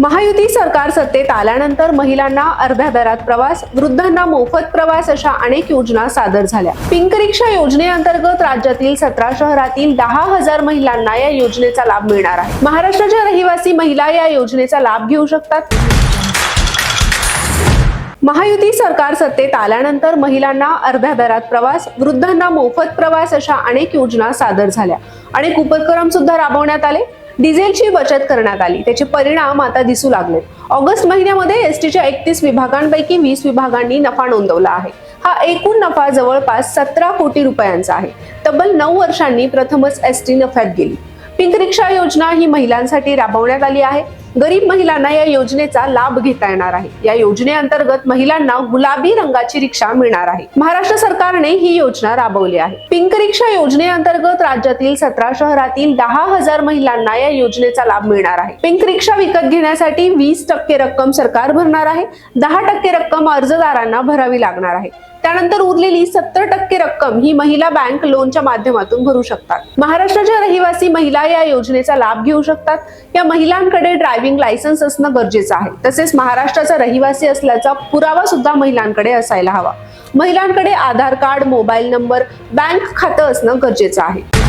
महायुती सरकार सत्तेत आल्यानंतर महिलांना अर्ध्या दरात प्रवास वृद्धांना मोफत प्रवास अशा अनेक योजना सादर झाल्या. पिंक रिक्षा योजनेअंतर्गत राज्यातील सतरा शहरातील दहा हजार महिलांना या योजनेचा लाभ मिळणार आहे. महाराष्ट्राच्या रहिवासी महिला या योजनेचा लाभ घेऊ शकतात. महायुती सरकार सत्तेत आल्यानंतर महिलांना अर्ध्या दरात प्रवास वृद्धांना मोफत प्रवास अशा अनेक योजना सादर झाल्या. अनेक उपक्रम सुद्धा राबवण्यात आले. डिझेलची बचत करण्यात आली. त्याचे परिणाम आता दिसू लागले ऑगस्ट महिन्यामध्ये एसटीच्या एकतीस विभागांपैकी वीस विभागांनी नफा नोंदवला आहे. हा एकूण नफा जवळपास सतरा कोटी रुपयांचा आहे. तब्बल नऊ वर्षांनी प्रथमच एसटी नफ्यात गेली. पिंक रिक्षा योजना ही महिलांसाठी राबवण्यात आली आहे. गरीब महिलांना या योजनेचा लाभ घेता येणार आहे. या योजनेअंतर्गत महिलांना गुलाबी रंगाची रिक्षा मिळणार आहे. महाराष्ट्र सरकारने ही योजना राबवली आहे. पिंक रिक्षा योजनेअंतर्गत राज्यातील सतरा शहरातील दहा हजार महिलांना या योजनेचा लाभ मिळणार आहे. पिंक रिक्षा विकत घेण्यासाठी वीस टक्के रक्कम सरकार भरणार आहे. दहा टक्के रक्कम अर्जदारांना भरावी लागणार आहे. त्यानंतर उरलेली सत्तर टक्के रक्कम ही महिला बँक लोनच्या माध्यमातून भरू शकतात. महाराष्ट्राच्या रहिवासी महिला या योजनेचा लाभ घेऊ शकतात. या महिलांकडे ड्रायव्हिंग लायसन्स असणं गरजेचं आहे. तसेच महाराष्ट्राचा रहिवासी असल्याचा पुरावा सुद्धा महिलांकडे असायला हवा. महिलांकडे Aadhaar card mobile number bank खातं असणं गरजेचं आहे.